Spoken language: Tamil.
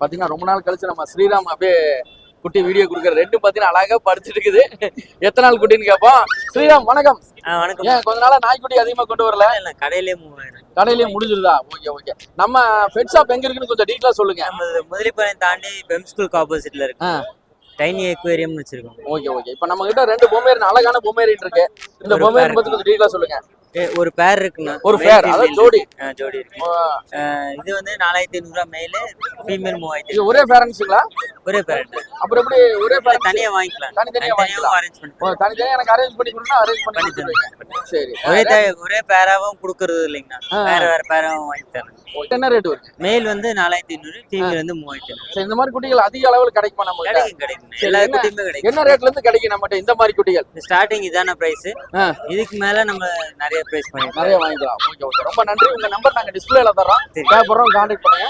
பாத்தீங்கன்னா ரொம்ப நாள் கழிச்சு நம்ம ஸ்ரீராம் அப்படியே குட்டி வீடியோ கொடுக்குற ரெண்டு பாத்தீங்கன்னா அழகா படுத்துட்டு இருக்குது. எத்தனை நாள் குட்டின்னு கேட்போம். ஸ்ரீராம் வணக்கம். வணக்கம். ஏன் கொஞ்ச நாளா நாய்க்குட்டி அதிகமா கொண்டு வரல? இல்ல கடையிலே மூவாயிரம் கடையிலேயே முடிஞ்சிருதா? Okay okay. நம்ம பெட் ஷாப் எங்க இருக்குன்னு கொஞ்சம் டீட்டெயிலா சொல்லுங்க. முதலிப்பாளையம் தாண்டி பெம் ஸ்கூலுக்கு ஆப்போசிட்ல இருக்கு. டைனி எக்வேரியம் வச்சிருக்கோம். Okay okay. இப்போ நம்ம கிட்ட ரெண்டு பொம்மையர் அழகான பொம்மையர் இருக்கு. இந்த pair பத்தி கொஞ்சம் டீட்டெயிலா சொல்லுங்க. ஒரு பேர் இருக்குண்ணா. ஒரு female அதாவது ஜோடி. ஜோடி இருக்கு. இது வந்து நாலாயிரத்தி ஐநூறுரூவா மேலு ஃபீமேல் மூவாயிரத்தி ஒரே பேரண்ட்ஸுங்களா ஒரே பேர் அப்புறம் எப்படி ஒரே பேரண்ட்ஸ் தனியா வாங்கிக்கலாம். தனித்தனியா வாங்கிக்கலாம். அரேஞ்ச் பண்ணிக்கலாம். தனித்தனியா எனக்கு அரேஞ்ச் பண்ணி கொடுனா அரேஞ்ச் பண்ணி பண்ணி கொடுத்துருவீங்க சரி. ஒரே ஒரே பேராவும் கொடுக்கறது இல்லைங்கண்ணா. வேற வேற பேராவும் வாங்கி தரேன். என்ன ரேட் வருது? மேல் வந்து நாலாயிரத்தி ஐநூறு ஃபீமேல் வந்து மூவாயிரத்தி ஐநூறு. இந்த மாதிரி குட்டிகள் அதிக அளவில் கிடைக்குமா நம்ம கிடைக்கும் கிடைக்கும். எல்லா குட்டியுமே கிடைக்கும். என்ன ரேட்ல இருந்து கிடைக்கும் நம்மகிட்ட இந்த மாதிரி குட்டிகள்? ஸ்டார்டிங் இதான பிரைஸ். இதுக்கு மேல நம்ம நிறைய பிரைஸ் பண்ணிக்கலாம் நிறைய வாங்கிக்கலாம். Okay okay. ரொம்ப நன்றி. உங்க நம்பர் நாங்க டிஸ்பிளேல தர்றோம். சரி. தேவைப்படுறோம் கான்டாக்ட் பண்ணுங்க.